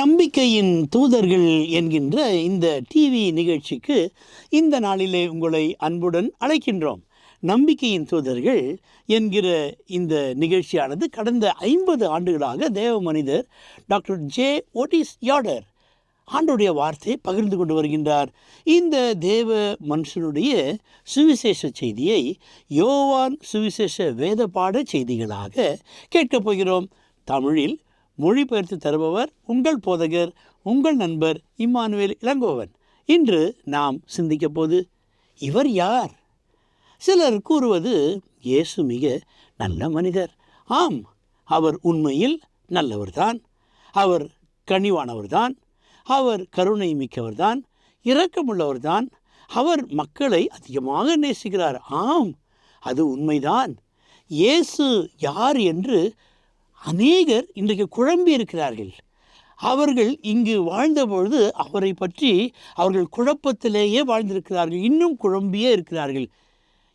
நம்பிக்கையின் தூதர்கள் என்கின்ற இந்த டிவி நிகழ்ச்சிக்கு இந்த நாளிலே உங்களை அன்புடன் அழைக்கின்றோம். நம்பிக்கையின் தூதர்கள் என்கிற இந்த நிகழ்ச்சியானது கடந்த ஐம்பது ஆண்டுகளாக தேவ மனிதர் டாக்டர் ஜே ஓட்டிஸ் யாடர் ஆண்டுடைய வார்த்தையை பகிர்ந்து கொண்டு வருகின்றார். இந்த தேவ மனுஷனுடைய சுவிசேஷ செய்தியை யோவான் சுவிசேஷ வேத பாட செய்திகளாக கேட்கப் போகிறோம். தமிழில் மொழிபெயர்த்து தருபவர் உங்கள் போதகர் உங்கள் நண்பர் இம்மானுவேல் இளங்கோவன். இன்று நாம் சிந்திக்க போது இவர் யார்? சிலர் கூறுவது இயேசு மிக நல்ல மனிதர். ஆம் அவர் உண்மையில் நல்லவர்தான். அவர் கனிவானவர்தான். அவர் கருணை மிக்கவர்தான். இரக்கமுள்ளவர்தான். அவர் மக்களை அதிகமாக நேசிக்கிறார். ஆம் அது உண்மைதான். இயேசு யார் என்று அநேகர் இன்றைக்கு குழம்பி இருக்கிறார்கள். அவர்கள் இங்கு வாழ்ந்தபொழுது அவரை பற்றி அவர்கள் குழப்பத்திலேயே வாழ்ந்திருக்கிறார்கள். இன்னும் குழம்பியே இருக்கிறார்கள்.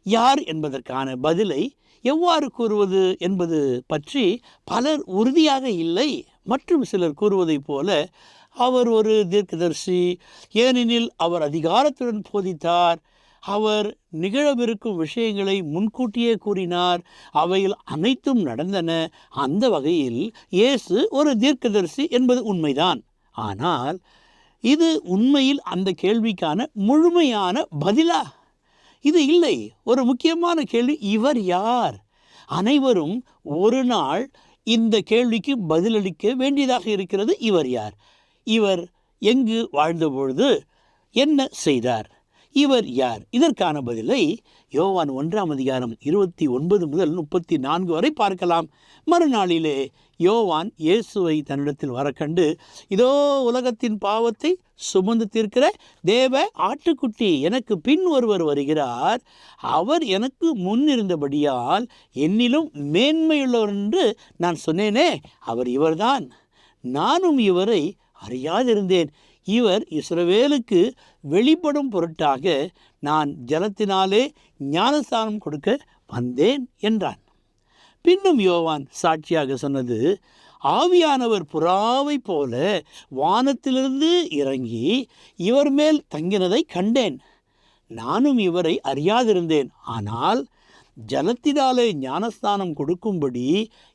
யார் என்பதற்கான பதிலை எவ்வாறு கூறுவது என்பது பற்றி பலர் உறுதியாக இல்லை. மற்றும் சிலர் கூறுவதைப் போல அவர் ஒரு தீர்க்கதர்சி ஏனெனில் அவர் அதிகாரத்துடன் போதித்தார். அவர் நிகழவிருக்கும் விஷயங்களை முன்கூட்டியே கூறினார். அவையில் அனைத்தும் நடந்தன. அந்த வகையில் இயேசு ஒரு தீர்க்கதரிசி என்பது உண்மைதான். ஆனால் இது உண்மையில் அந்த கேள்விக்கான முழுமையான பதிலா? இது இல்லை. ஒரு முக்கியமான கேள்வி இவர் யார்? அனைவரும் ஒரு நாள் இந்த கேள்விக்கு பதிலளிக்க வேண்டியதாக இருக்கிறது. இவர் யார்? இவர் எங்கு வாழ்ந்தபொழுது என்ன செய்தார்? இவர் யார்? இதற்கான பதிலை யோவான் ஒன்றாம் அதிகாரம் இருபத்தி ஒன்பது முதல் முப்பத்தி நான்கு வரை பார்க்கலாம். மறுநாளிலே யோவான் இயேசுவை தன்னிடத்தில் வர கண்டு இதோ உலகத்தின் பாவத்தை சுமந்து தீர்க்கிற தேவ ஆட்டுக்குட்டி எனக்கு பின் ஒருவர் வருகிறார். அவர் எனக்கு முன் இருந்தபடியால் என்னிலும் மேன்மையுள்ளவர் என்று நான் சொன்னேனே அவர் இவர்தான். நானும் இவரை அறியாதிருந்தேன். இவர் இஸ்ரவேலுக்கு வெளிப்படும் பொருட்டாக நான் ஜலத்தினாலே ஞானஸ்தானம் கொடுக்க வந்தேன் என்றான். பின்னும் யோவான் சாட்சியாக சொன்னது ஆவியானவர் புறாவை போல வானத்திலிருந்து இறங்கி இவர் மேல் தங்கினதை கண்டேன். நானும் இவரை அறியாதிருந்தேன். ஆனால் ஜனத்தினாலே ஞானஸ்தானம் கொடுக்கும்படி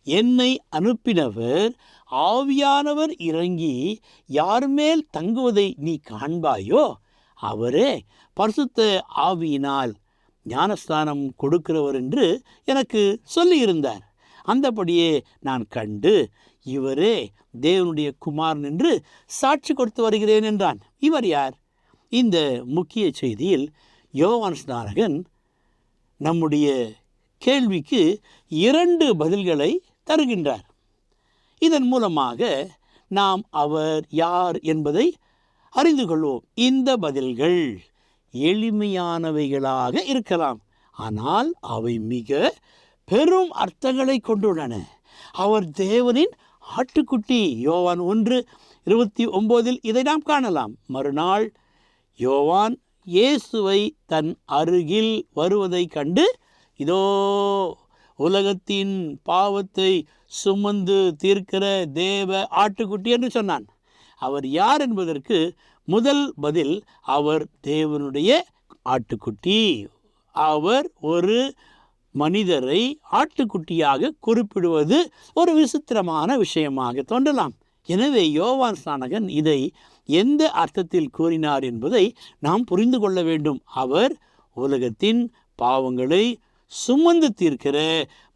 என்னை அனுப்பினவர் ஆவியானவர் இறங்கி யார் மேல் தங்குவதை நீ காண்பாயோ அவரே பரிசுத்த ஆவியினால் ஞானஸ்தானம் கொடுக்கிறவர் என்று எனக்கு சொல்லியிருந்தார். அந்தபடியே நான் கண்டு இவரே தேவனுடைய குமாரன் என்று சாட்சி கொடுத்து வருகிறேன் என்றான். இவர் யார்? இந்த முக்கிய செய்தியில் யோவான் ஸ்நாரகன் நம்முடைய கேள்விக்கு இரண்டு பதில்களை தருகின்றார். இதன் மூலமாக நாம் அவர் யார் என்பதை அறிந்து கொள்வோம். இந்த பதில்கள் எளிமையானவைகளாக இருக்கலாம். ஆனால் அவை மிக பெரும் அர்த்தங்களை கொண்டுள்ளன. அவர் தேவனின் ஆட்டுக்குட்டி யோவான் ஒன்று இருபத்தி ஒம்போதில் இதை நாம் காணலாம். மறுநாள் யோவான் இயேசுவை தன் அருகில் வருவதை கண்டு இதோ உலகத்தின் பாவத்தை சுமந்து தீர்க்கிற தேவ ஆட்டுக்குட்டி என்று சொன்னான். அவர் யார் என்பதற்கு முதல் பதில் அவர் தேவனுடைய ஆட்டுக்குட்டி. அவர் ஒரு மனிதரை ஆட்டுக்குட்டியாக குறிப்பிடுவது ஒரு விசித்திரமான விஷயமாக தோன்றலாம். எனவே யோவான் ஸ்நானகன் இதை எந்த அர்த்தத்தில் கூறினார் என்பதை நாம் புரிந்து கொள்ள வேண்டும். அவர் உலகத்தின் பாவங்களை சுமந்து தீர்க்கிற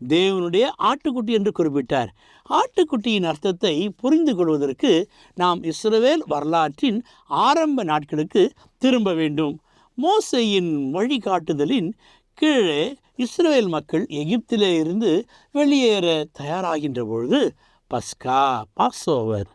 தேவனுடைய ஆட்டுக்குட்டி என்று குறிப்பிட்டார். ஆட்டுக்குட்டியின் அர்த்தத்தை புரிந்து கொள்வதற்கு நாம் இஸ்ரவேல் வரலாற்றின் ஆரம்ப நாட்களுக்கு திரும்ப வேண்டும். மோசையின் வழிகாட்டுதலின் கீழே இஸ்ரேல் மக்கள் எகிப்திலே இருந்து வெளியேற தயாராகின்ற பொழுது பஸ்கா பாஸ்ஓவர்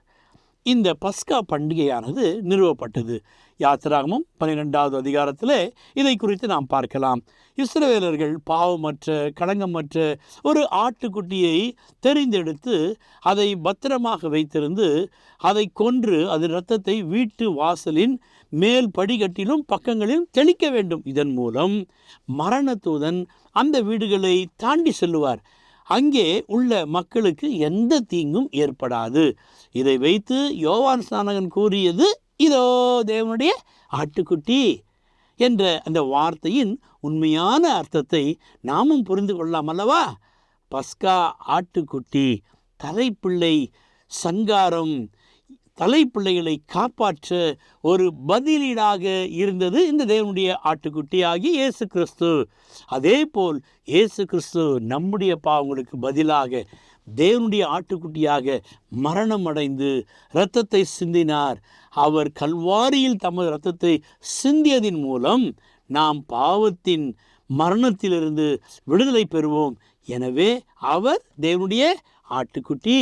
இந்த பஸ்கா பண்டிகையானது நிறுவப்பட்டது. யாத்திராகமும் பன்னிரெண்டாவது அதிகாரத்தில் இதை குறித்து நாம் பார்க்கலாம். இஸ்ரவேலர்கள் பாவமற்ற களங்கமற்ற ஒரு ஆட்டுக்குட்டியை தெரிந்தெடுத்து அதை பத்திரமாக வைத்திருந்து அதை கொன்று அது இரத்தத்தை வீட்டு வாசலின் மேல் படிக்கட்டிலும் பக்கங்களிலும் தெளிக்க வேண்டும். இதன் மூலம் மரண தூதன் அந்த வீடுகளை தாண்டி செல்லுவார். அங்கே உள்ள மக்களுக்கு எந்த தீங்கும் ஏற்படாது. இதை வைத்து யோவான் ஸ்நானகன் கூறியது இதோ தேவனுடைய ஆட்டுக்குட்டி என்ற அந்த வார்த்தையின் உண்மையான அர்த்தத்தை நாமும் புரிந்து கொள்ளலாம் அல்லவா? பஸ்கா ஆட்டுக்குட்டி தலைப்பிள்ளை சங்காரம் தலைப்பிள்ளைகளை காப்பாற்ற ஒரு பதிலீடாக இருந்தது இந்த தேவனுடைய ஆட்டுக்குட்டியாகி இயேசு கிறிஸ்து. அதே போல் இயேசு கிறிஸ்து நம்முடைய பாவங்களுக்கு பதிலாக தேவனுடைய ஆட்டுக்குட்டியாக மரணம் அடைந்து இரத்தத்தை சிந்தினார். அவர் கல்வாரியில் தமது இரத்தத்தை சிந்தியதின் மூலம் நாம் பாவத்தின் மரணத்திலிருந்து விடுதலை பெறுவோம். எனவே அவர் தேவனுடைய ஆட்டுக்குட்டி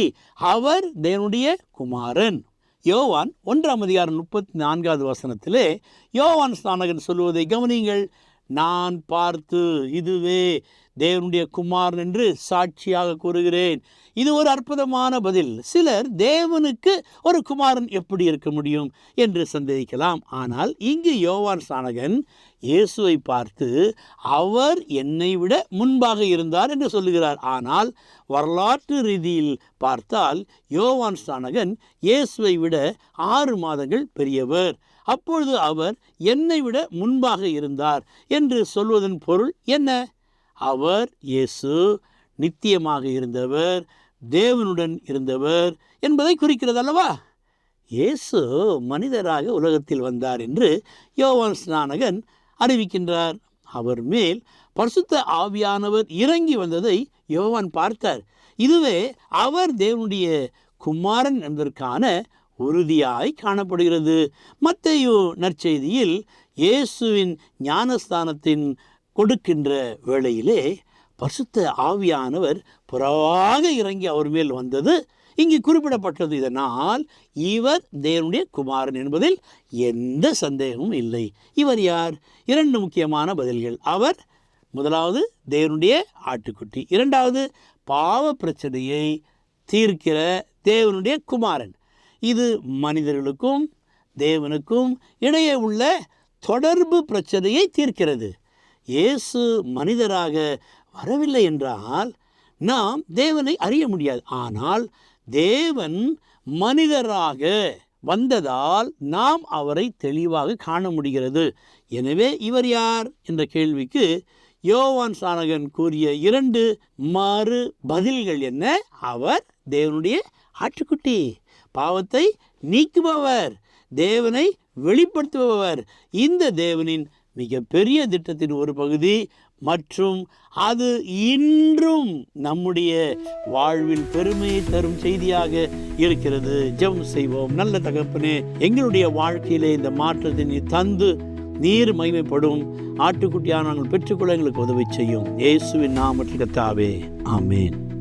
அவர் தேவனுடைய குமாரன். யோவான் ஒன்றாம் அதிகாரம் முப்பத்தி நான்காவது வசனத்திலே யோவான் ஸ்நானகன் சொல்லுவதை கவனியுங்கள். நான் பார்த்து இதுவே தேவனுடைய குமாரன் என்று சாட்சியாக கூறுகிறேன். இது ஒரு அற்புதமான பதில். சிலர் தேவனுக்கு ஒரு குமாரன் எப்படி இருக்க முடியும் என்று சந்தேகிக்கலாம். ஆனால் இங்கு யோவான் சாணகன் இயேசுவை பார்த்து அவர் என்னை விட முன்பாக இருந்தார் என்று சொல்லுகிறார். ஆனால் வரலாற்று ரீதியில் பார்த்தால் யோவான் சாணகன் இயேசுவை விட ஆறு மாதங்கள் பெரியவர். அப்பொழுது அவர் என்னை விட முன்பாக இருந்தார் என்று சொல்வதன் பொருள் என்ன? அவர் இயேசு நித்தியமாக இருந்தவர் தேவனுடன் இருந்தவர் என்பதை குறிக்கிறது அல்லவா? இயேசு மனிதராக உலகத்தில் வந்தார் என்று யோவான் ஸ்நானகன் அறிவிக்கின்றார். அவர் மேல் பரிசுத்த ஆவியானவர் இறங்கி வந்ததை யோவான் பார்த்தார். இதுவே அவர் தேவனுடைய குமாரன் என்பதற்கான உறுதியாய் காணப்படுகிறது. மத்தையு நற்செய்தியில் இயேசுவின் ஞானஸ்தானத்தின் கொடுக்கின்ற வேளையிலே பரிசுத்த ஆவியானவர் புறவாக இறங்கி அவர் மேல் வந்தது. இங்கு குறிப்பிடப்பட்டது இதனால் இவர் தேவனுடைய குமாரன் என்பதில் எந்த சந்தேகமும் இல்லை. இவர் யார்? இரண்டு முக்கியமான பதில்கள். அவர் முதலாவது தேவனுடைய ஆட்டுக்குட்டி. இரண்டாவது பாவ பிரச்சனையை தீர்க்கிற தேவனுடைய குமாரன். இது மனிதர்களுக்கும் தேவனுக்கும் இடையே உள்ள தொடர்பு பிரச்சனையை தீர்க்கிறது. இயேசு மனிதராக வரவில்லை என்றால் நாம் தேவனை அறிய முடியாது. ஆனால் தேவன் மனிதராக வந்ததால் நாம் அவரை தெளிவாக காண முடிகிறது. எனவே இவர் யார் என்ற கேள்விக்கு யோவான் சானகன் கூறிய இரண்டு மாறு பதில்கள் என்ன? அவர் தேவனுடைய ஆட்டுக்குட்டி. பாவத்தை நீக்குபவர். தேவனை வெளிப்படுத்துபவர். இந்த தேவனின் மிகப்பெரிய திட்டத்தின் ஒரு பகுதி மற்றும் அது இன்றும் நம்முடைய வாழ்வில் பெருமையை தரும் செய்தியாக இருக்கிறது. ஜெபம் செய்வோம். நல்ல தகப்பனே எங்களுடைய வாழ்க்கையிலே இந்த மாற்றத்தை நீ தந்து நீர் மகிமைப்படும். ஆட்டுக்குட்டியான நாங்கள் பெற்றுக்கொள்ள எங்களுக்கு உதவி செய்யும். இயேசுவின் நாமத்தில் கத்தாவே. ஆமேன்.